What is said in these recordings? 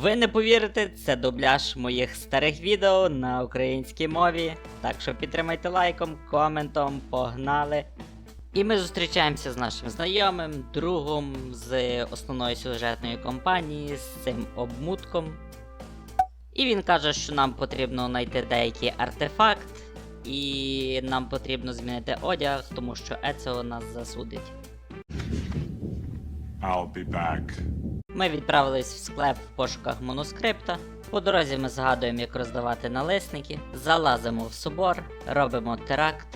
Ви не повірите, це дубляж моїх старих відео на українській мові. Так що підтримайте лайком, коментом, погнали. І ми зустрічаємося з нашим знайомим, другом з основної сюжетної кампанії, з цим обмутком. І він каже, що нам потрібно знайти деякий артефакт, і нам потрібно змінити одяг, тому що Еціо нас засудить. I'll be back. Ми відправились в склеп в пошуках манускрипта. По дорозі ми згадуємо, як роздавати налисники, залазимо в собор, робимо теракт.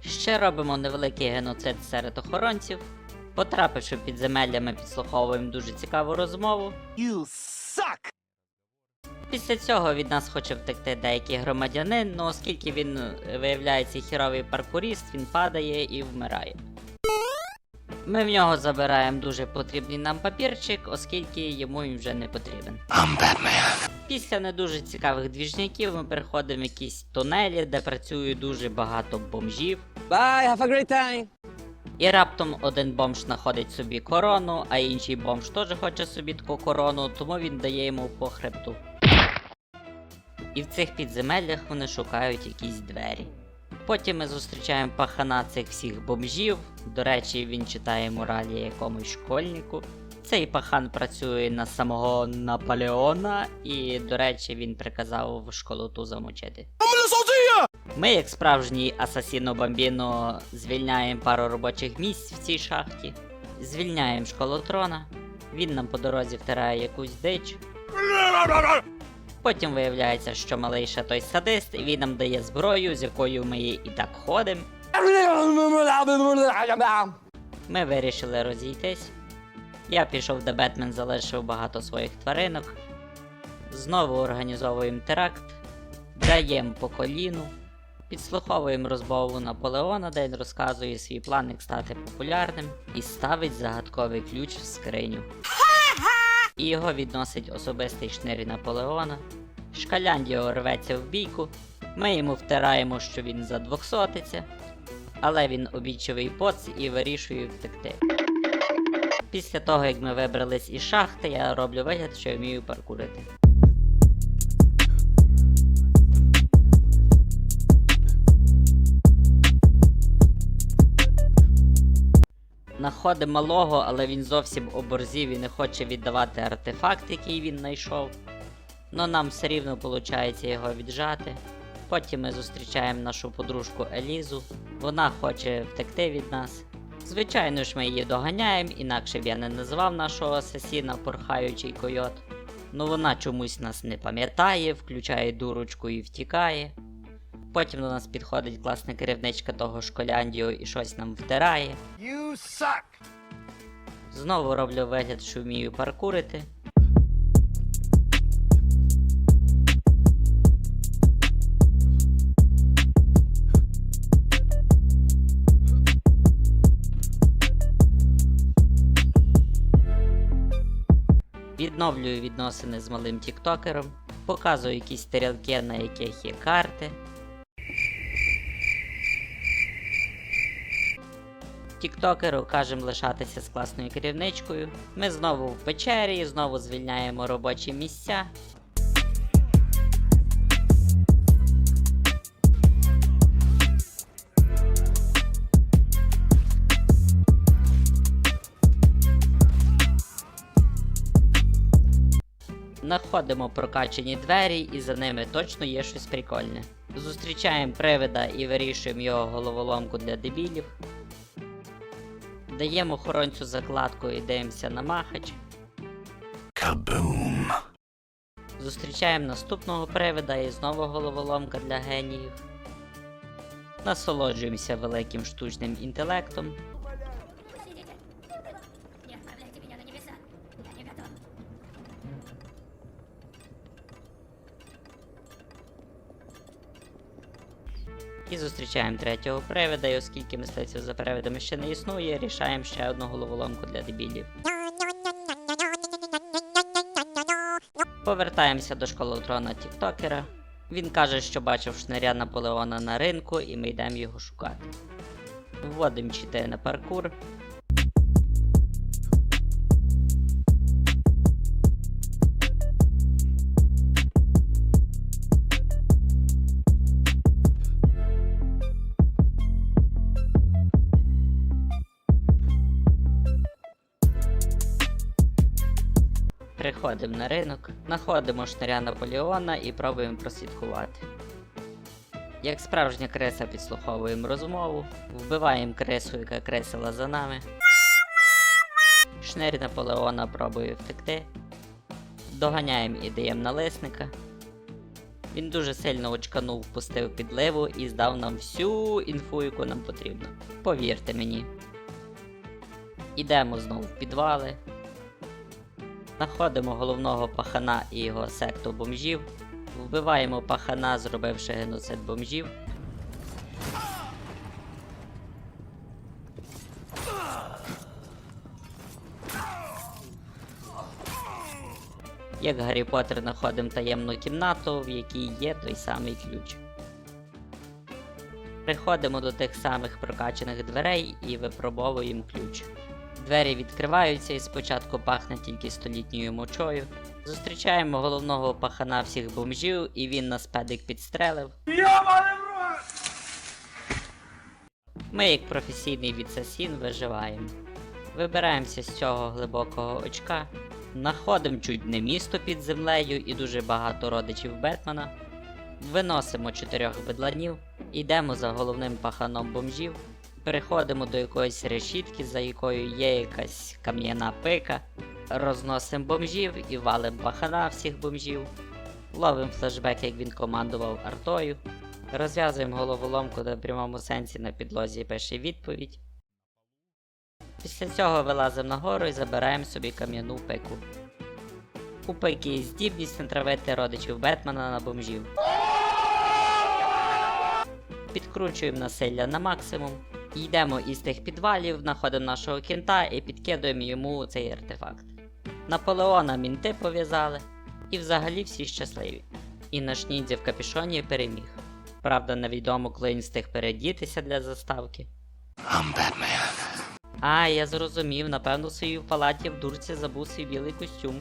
Ще робимо невеликий геноцид серед охоронців. Потрапивши в підземелля, ми підслуховуємо дуже цікаву розмову. You suck! Після цього від нас хоче втекти деякий громадянин, але оскільки він е, виявляється хіровий паркуріст, він падає і вмирає. Ми в нього забираємо дуже потрібний нам папірчик, оскільки йому він вже не потрібен. Після не дуже цікавих двіжняків ми переходимо в якісь тунелі, де працює дуже багато бомжів. Bye, have a great time! І раптом один бомж знаходить собі корону, а інший бомж теж хоче собі таку корону, тому він дає йому по хребту. І в цих підземеллях вони шукають якісь двері. Потім ми зустрічаємо пахана цих всіх бомжів. До речі, він читає моралі якомусь школьнику. Цей пахан працює на самого Наполеона, і, до речі, він приказав в школу ту замочити. Ми, як справжній асасіно бомбіно, звільняємо пару робочих місць в цій шахті, звільняємо школотрона, він нам по дорозі втирає якусь дич. Потім виявляється, що малий ще той садист, і він нам дає зброю, з якою ми і так ходимо. Ми вирішили розійтись. Я пішов, де Бетмен залишив багато своїх тваринок. Знову організовуємо теракт, даємо по коліну, підслуховуємо розмову Наполеона, де він розказує свій план, як стати популярним, і ставить загадковий ключ в скриню. І його відносить особистий шнир Наполеона. Шкаляндіо рветься в бійку. Ми йому втираємо, що він задвохсотиться, але він обічовий поц і вирішує втекти. Після того, як ми вибрались із шахти, я роблю вигляд, що я вмію паркурити. Находимо малого, але він зовсім оборзів і не хоче віддавати артефакт, який він знайшов. Но нам все рівно виходить його віджати. Потім ми зустрічаємо нашу подружку Елізу. Вона хоче втекти від нас. Звичайно ж, ми її доганяємо, інакше б я не назвав нашого асасіна порхаючий койот. Ну вона чомусь нас не пам'ятає, включає дурочку і втікає. Потім до нас підходить класна керівничка того школяндіо і щось нам втирає. You suck! Знову роблю вигляд, що вмію паркурити. Відновлюю відносини з малим тіктокером, показую якісь тарілки, на яких є карти. Тіктокеру кажемо лишатися з класною керівничкою. Ми знову в печері, знову звільняємо робочі місця. Находимо прокачані двері, і за ними точно є щось прикольне. Зустрічаємо привида і вирішуємо його головоломку для дебілів. Даємо охоронцю закладку і дивимося на махач. Кабум. Зустрічаємо наступного привида і знову головоломка для геніїв. Насолоджуємося великим штучним інтелектом. Не отправляйте меня на небеса. Я не готов. І зустрічаємо третього привида, і оскільки мистецтво за привидами ще не існує, рішаємо ще одну головоломку для дебілів. Повертаємося до школотрона Тіктокера. Він каже, що бачив шнаря Наполеона на ринку, і ми йдемо його шукати. Вводимо чити на паркур. Приходимо на ринок, знаходимо шнаря Наполеона і пробуємо прослідкувати. Як справжня криса підслуховуємо розмову, вбиваємо крису, яка кресила за нами. Шнир Наполеона пробує втекти. Доганяємо і даємо налисника. Він дуже сильно очканув, впустив підливу і здав нам всю інфу, яку нам потрібно. Повірте мені. Ідемо знову в підвали. Знаходимо головного пахана і його секту бомжів. Вбиваємо пахана, зробивши геноцид бомжів. Як Гаррі Поттер знаходимо таємну кімнату, в якій є той самий ключ. Приходимо до тих самих прокачаних дверей і випробовуємо ключ. Двері відкриваються і спочатку пахне тільки столітньою мочою. Зустрічаємо головного пахана всіх бомжів, і він нас педик підстрелив. Ми, як професійний відсасін, виживаємо. Вибираємося з цього глибокого очка, знаходимо чуть не місто під землею і дуже багато родичів Бетмена. Виносимо чотирьох бедланів, йдемо за головним паханом бомжів, переходимо до якоїсь решітки, за якою є якась кам'яна пика, розносимо бомжів і валим пахана всіх бомжів, ловимо флешбек, як він командував артою, розв'язуємо головоломку на прямому сенсі на підлозі і пише відповідь. Після цього вилазимо нагору і забираємо собі кам'яну пику. У пики є здібність натравити родичів Бетмена на бомжів. Підкручуємо насилля на максимум. Йдемо із тих підвалів, знаходимо нашого кінта і підкидуємо йому цей артефакт. Наполеона мінти пов'язали, і взагалі всі щасливі. І наш ніндзя в капюшоні переміг. Правда, невідомо, коли він встиг передітися для заставки. А, я зрозумів, напевно, в своїй палаті в дурці забув свій білий костюм.